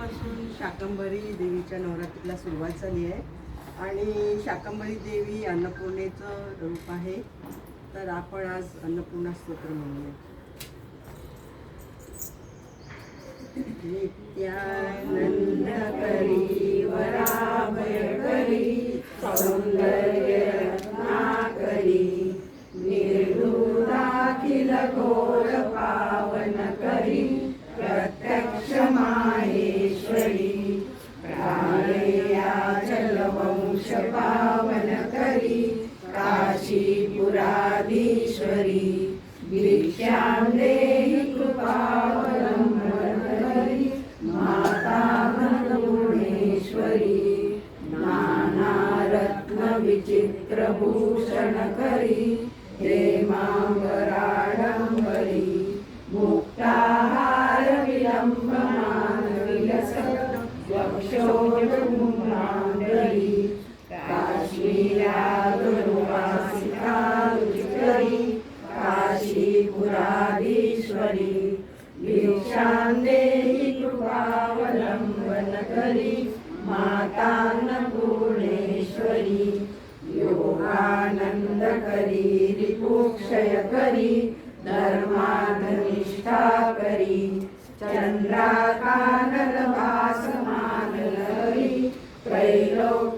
आजपासून शाकंभरी देवीच्या नवरात्रीला सुरुवात झाली आहे. आणि शाकंभरी देवी अन्नपूर्णेचं रूप आहे. तर आपण आज अन्नपूर्णा स्तोत्र म्हणूया. नित्यानंद करी वराभय करी सौंदर्य रत्नाकरी गो वंश पावन करी काशीपुराधीश्वरी भिक्षां देहि कृपावलंबन करी माता भुवनेश्वरी नानारत्न विचित्र भूषण करी हेमांबराडंबरी ज्ञानपूर्णेश्वरी योगानन्दकरी रिपोक्षयकरी धर्माधनिष्ठाकरी चन्द्राकानलभासमानलरी त्रैलोक्यरक्षाकरी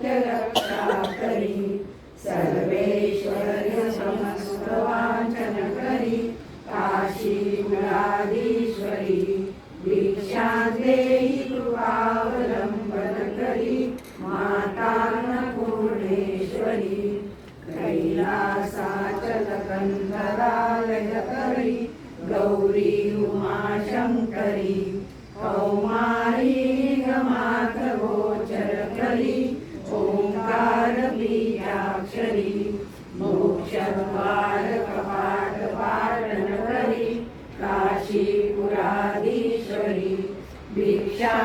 सर्वेश्वर्यसमस्तवाञ्चनकरी काशीमुरादीश्वरी दीक्षादेहि कृपाव कैलासाचल कंधरालय करी गौरी उमाशंकरी कौमारी माथ गोचर करी ओंकार बीजाक्षरी मोक्षद्वार कपाट पाटन करी काशीपुराधीश्वरी भिक्षा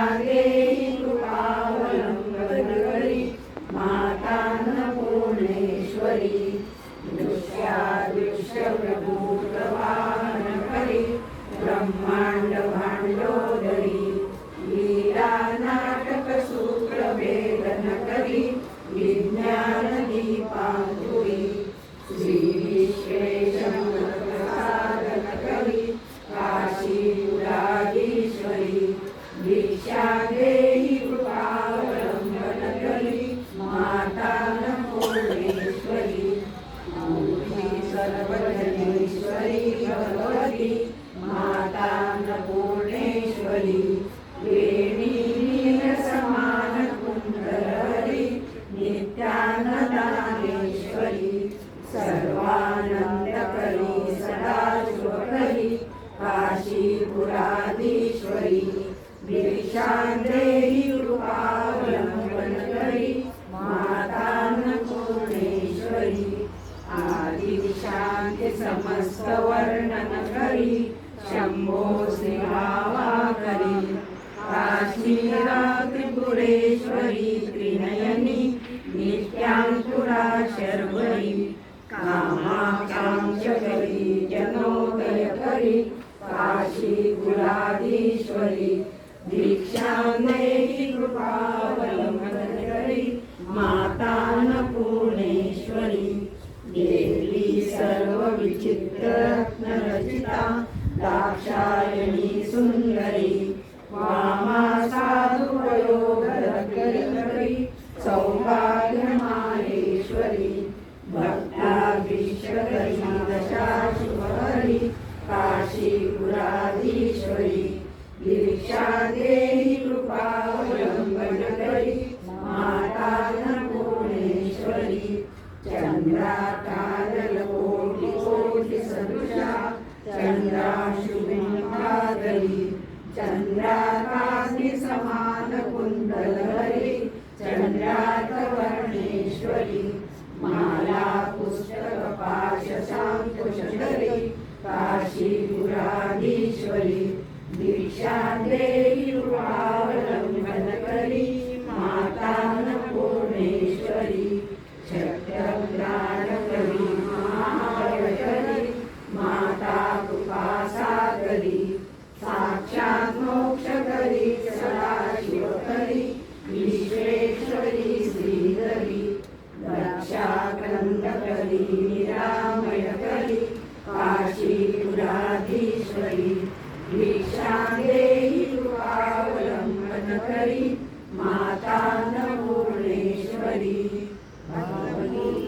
काशीपुराधीश्वरी भिक्षां देहि कृपावलंबन करी मातान्नपूर्णेश्वरी आदिशांती समस्त वर्णन करी सर्व विचित्र रत्नरचिता दाक्षायणी सुंदरी वामा साधु वयोधरी सौभाग्य माहेश्वरी भक्ताभिषकरी। चंद्राशुबिंबादरी चंद्राकाशि समान कुंडलहरी चंद्राकवर्णेश्वरी माला पुस्तक पाश श्वेश्वरि श्रीकरि दक्षाकन्दकलि निरामय कलि काशीपुराधीश्वरि भीक्षादे पावलम्बनकलि माता न भगवती